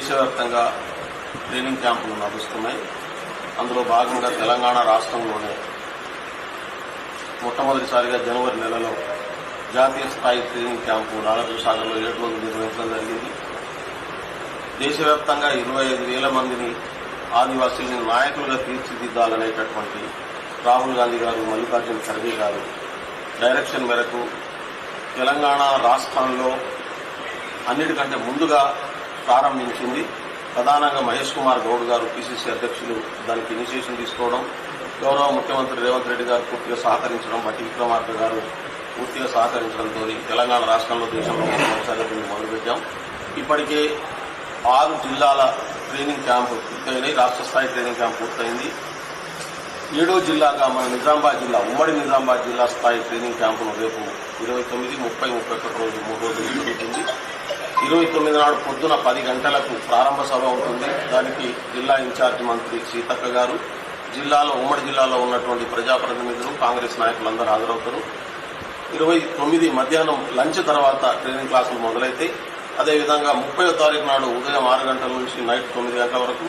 దేశవ్యాప్తంగా ట్రైనింగ్ క్యాంపులు నడుస్తున్నాయి. అందులో భాగంగా తెలంగాణ రాష్ట్రంలోనే మొట్టమొదటిసారిగా జనవరి నెలలో జాతీయ స్థాయి ట్రైనింగ్ క్యాంపు నాగార్జున సాగర్లో ఏడు రోజులు నిర్వహించడం జరిగింది. దేశవ్యాప్తంగా ఇరవై ఐదు వేల మందిని ఆదివాసీల్ని నాయకులుగా తీర్చిదిద్దాలనేటటువంటి రాహుల్ గాంధీ గారు మల్లికార్జున ఖర్గే గారు డైరెక్షన్ మేరకు తెలంగాణ రాష్ట్రంలో అన్నిటికంటే ముందుగా ప్రారంభించింది. ప్రధానంగా మహేష్ కుమార్ గౌడ్ గారు పిసిసి అధ్యక్షులు దానికి ఇనిషియేషన్ తీసుకోవడం గౌరవ ముఖ్యమంత్రి రేవంత్ రెడ్డి గారు పూర్తిగా సహకరించడం బట్టి విక్రమార్క గారు పూర్తిగా సహకరించడంతో తెలంగాణ రాష్ట్రంలో దేశంలో మొదటిసారిగా దీన్ని మొదలుపెట్టాం. ఇప్పటికే ఆరు జిల్లాల ట్రైనింగ్ క్యాంపు పూర్తయినాయి. రాష్ట్ర స్థాయి ట్రైనింగ్ క్యాంప్ పూర్తయింది. ఏడో జిల్లాగా మన నిజామాబాద్ జిల్లా ఉమ్మడి నిజామాబాద్ జిల్లా స్థాయి ట్రైనింగ్ క్యాంపును రేపు ఇరవై తొమ్మిది ముప్పై ముప్పై ఒకటి రోజు మూడు రోజులు జరుగుతుంది ఇరవై తొమ్మిది నాడు పొద్దున పది గంటలకు ప్రారంభ సభ ఉంటుంది. దానికి జిల్లా ఇన్ఛార్జ్ మంత్రి సీతక్క గారు జిల్లాలో ఉమ్మడి జిల్లాలో ఉన్నటువంటి ప్రజాప్రతినిధులు కాంగ్రెస్ నాయకులందరూ హాజరవుతారు. ఇరవై తొమ్మిది మధ్యాహ్నం లంచ్ తర్వాత ట్రైనింగ్ క్లాసులు మొదలైతాయి. అదేవిధంగా ముప్పై తారీఖు నాడు ఉదయం ఆరు గంటల నుంచి నైట్ తొమ్మిది గంటల వరకు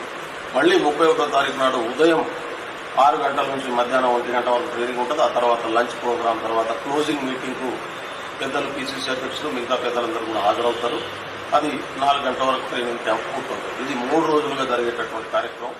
మళ్ళీ ముప్పై ఒకటో తారీఖు నాడు ఉదయం ఆరు గంటల నుంచి మధ్యాహ్నం ఒంటి గంట వరకు ట్రైనింగ్ ఉంటుంది. ఆ తర్వాత లంచ్ ప్రోగ్రాం తర్వాత క్లోజింగ్ మీటింగ్కు పెద్దలు పిసిసి అధ్యక్షులు మిగతా పెద్దలందరూ కూడా హాజరవుతారు. అది నాలుగు గంటల వరకు ట్రైనింగ్ క్యాంప్ పూర్తవుతుంది. ఇది మూడు రోజులుగా జరిగేటటువంటి కార్యక్రమం.